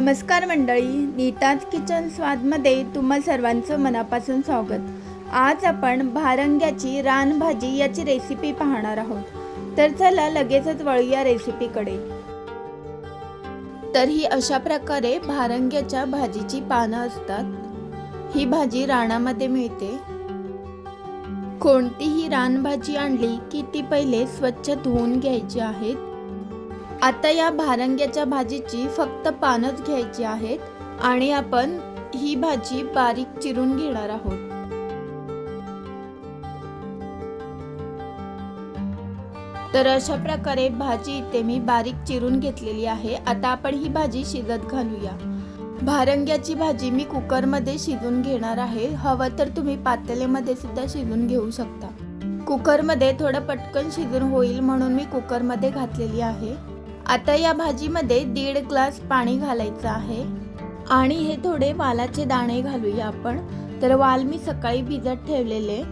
नमस्कार मंडळी नीताज किचन स्वादमध्ये तुम्हा सर्वांचं मनापासून स्वागत. आज आपण भारंग्याची रानभाजी याची रेसिपी पाहणार आहोत. तर चला लगेचच वळूया रेसिपीकडे तर ही अशा प्रकारे भारंग्याच्या भाजीची पानं असतात. ही भाजी रानामध्ये मिळते. कोणतीही रानभाजी आणली की ती पहिले स्वच्छ धुवून घ्यायची आहेत. आता या भारंग्याच्या भाजीची फक्त पानच घ्यायची आहेत आणि आपण ही भाजी बारीक चिरून घेणार आहोत. तर अशा प्रकारे भाजी इथे मी बारीक चिरून घेतलेली आहे. आता आपण ही भाजी शिजत घालूया. भारंग्याची भाजी मी कुकरमध्ये शिजून घेणार आहे. हवं तर तुम्ही पातेलेमध्ये सुद्धा शिजून घेऊ शकता. कुकरमध्ये थोडं पटकन शिजून होईल म्हणून मी कुकरमध्ये घातलेली आहे. आता या भाजीमध्ये दीड ग्लास पाणी घालायचं आहे. आणि हे थोडे वालाचे दाणे घालूया आपण. तर वाल मी सकाळी भिजत ठेवलेले.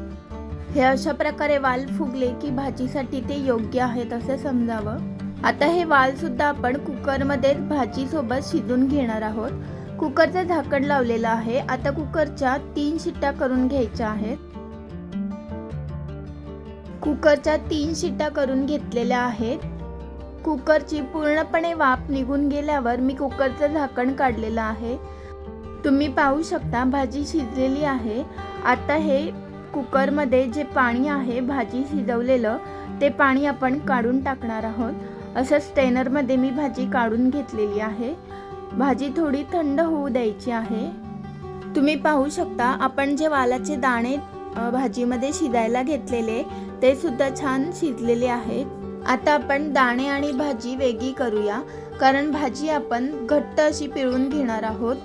हे अशा प्रकारे वाल फुगले की भाजीसाठी ते योग्य आहेत असं समजावं. आता हे वाल सुद्धा आपण कुकरमध्ये भाजीसोबत शिजून घेणार आहोत. कुकरचं झाकण लावलेलं आहे. आता कुकरच्या तीन शिट्ट्या करून घ्यायच्या आहेत. कुकरच्या तीन शिट्ट्या करून घेतलेल्या आहेत. कुकरची पूर्णपणे वाफ निघून गेल्यावर मी कुकरचं झाकण काढलेलं आहे. तुम्ही पाहू शकता भाजी शिजलेली आहे. आता हे कुकरमध्ये जे पाणी आहे भाजी शिजवलेलं ते पाणी आपण काढून टाकणार आहोत. असं स्टेनरमध्ये मी भाजी काढून घेतलेली आहे. भाजी थोडी थंड होऊ द्यायची आहे. तुम्ही पाहू शकता आपण जे वालाचे दाणे भाजीमध्ये शिजायला घेतलेले ते सुद्धा छान शिजलेले आहेत. आता आपण दाणे आणि भाजी वेगळी करूया कारण भाजी आपण घट्ट अशी पिळून घेणार आहोत.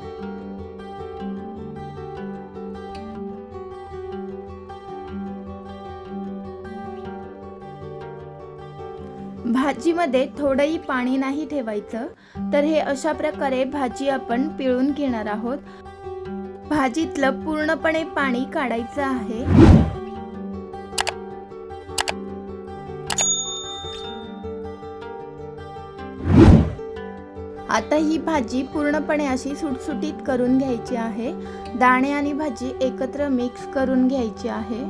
भाजीमध्ये थोडंही पाणी नाही ठेवायचं तर हे अशा प्रकारे भाजी आपण पिळून घेणार आहोत. भाजीतलं पूर्णपणे पाणी काढायचं आहे. आता ही भाजी पूर्णपणे अशी सुटसुटीत करून घ्यायची आहे. दाणे आणि भाजी एकत्र मिक्स करून घ्यायची आहे.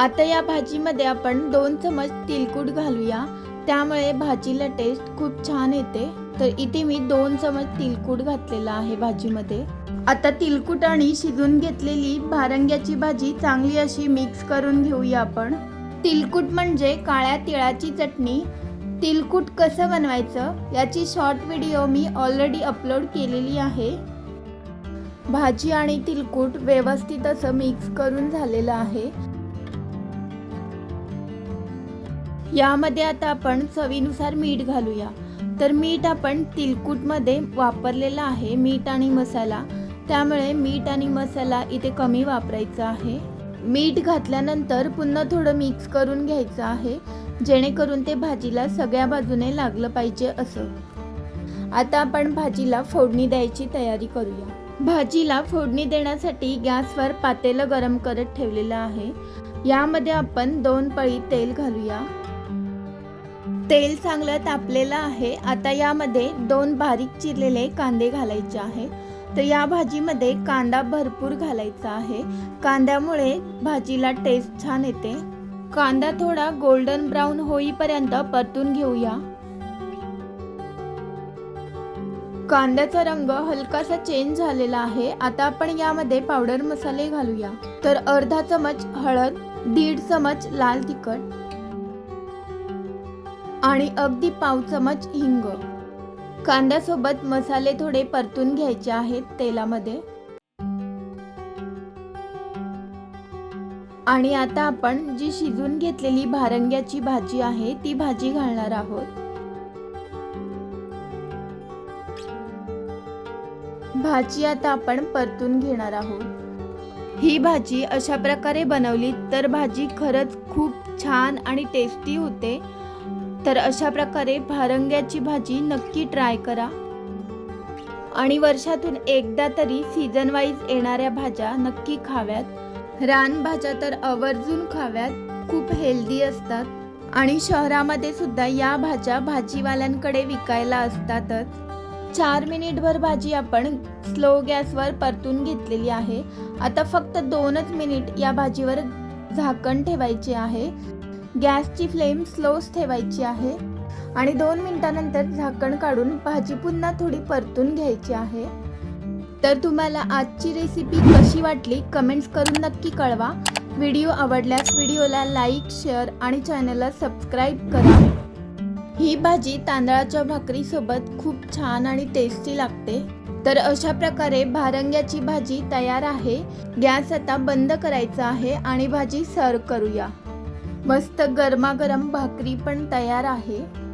आता या भाजीमध्ये आपण दोन चमच तिलकूट घालूया. त्यामुळे भाजीला टेस्ट खूप छान येते. तर इथे मी दोन चमच तिलकूट घातलेला आहे भाजीमध्ये. आता तिलकुट आणि शिजून घेतलेली भारंग्याची भाजी चांगली अशी मिक्स करून घेऊया आपण. तिलकुट म्हणजे काळ्या तिळाची चटणी. तिलकुट कसं बनवायचं याची शॉर्ट व्हिडिओ मी ऑलरेडी अपलोड केलेली आहे. भाजी आणि तिलकुट व्यवस्थित असं मिक्स करून झालेलं आहे. यामध्ये आता आपण चवीनुसार मीठ घालूया. तर मीठ आपण तिलकुटमध्ये वापरलेलं आहे मीठ आणि मसाला. त्यामुळे मीठ आणि मसाला इथे कमी वापरायचा आहे. मीठ घातल्यानंतर पुन्हा थोडं मिक्स करून घ्यायचं आहे जेणेकरून ते भाजीला सगळ्या बाजूने लागलं पाहिजे असं. आता आपण भाजीला फोडणी द्यायची तयारी करूया. भाजीला फोडणी देण्यासाठी गॅसवर पातेलं गरम करत ठेवलेलं आहे. यामध्ये आपण दोन पळी तेल घालूया. तेल चांगलं तापलेलं आहे. आता यामध्ये दोन बारीक चिरलेले कांदे घालायचे आहे तर या भाजीमध्ये कांदा भरपूर घालायचा आहे. कांद्यामुळे भाजीला टेस्ट छान येते. कांदा थोडा गोल्डन ब्राऊन होईपर्यंत परतून घेऊया. कांद्याचा रंग हलकासा चेंज झालेला आहे. आता आपण यामध्ये पावडर मसाले घालूया. तर अर्धा चमच हळद दीड चमच लाल तिखट आणि अगदी पाव चमच हिंग. कांद्यासोबत मसाले थोडे परतून घ्यायचे आहेत तेलामध्ये. आणि आता आपण जी शिजून घेतलेली भारंग्याची भाजी आहे ती भाजी घालणार आहोत. भाजी आता आपण परतून घेणार आहोत. ही भाजी अशा प्रकारे बनवली तर भाजी खरंच खूप छान आणि टेस्टी होते. तर अशा प्रकारे भारंग्याची भाजी नक्की ट्राय करा. आणि वर्षातून एकदा तरी सीझन वाईज येणाऱ्या भाज्या नक्की खाव्यात. रानभाज्या तर आवर्जून खाव्यात खूप हेल्दी असतात. आणि शहरामध्ये सुद्धा या भाज्या भाजीवाल्यांकडे विकायला असतातच. चार मिनिटभर भाजी आपण स्लो गॅसवर परतून घेतलेली आहे. आता फक्त दोनच मिनिट या भाजीवर झाकण ठेवायचे आहे. गॅसची फ्लेम स्लोच ठेवायची आहे आणि दोन मिनिटानंतर झाकण काढून भाजी पुन्हा थोडी परतून घ्यायची आहे. तर तुम्हाला आजची रेसिपी कशी वाटली कमेंट्स करून नक्की कळवा. व्हिडिओ आवडल्यास व्हिडिओला लाईक शेअर आणि चॅनलला सबस्क्राईब करा. ही भाजी तांदळाच्या भाकरीसोबत खूप छान आणि टेस्टी लागते. तर अशा प्रकारे भारंग्याची भाजी तयार आहे. गॅस आता बंद करायचा आहे आणि भाजी सर्व करूया. मस्त गरमागरम भाकरी पण तयार आहे.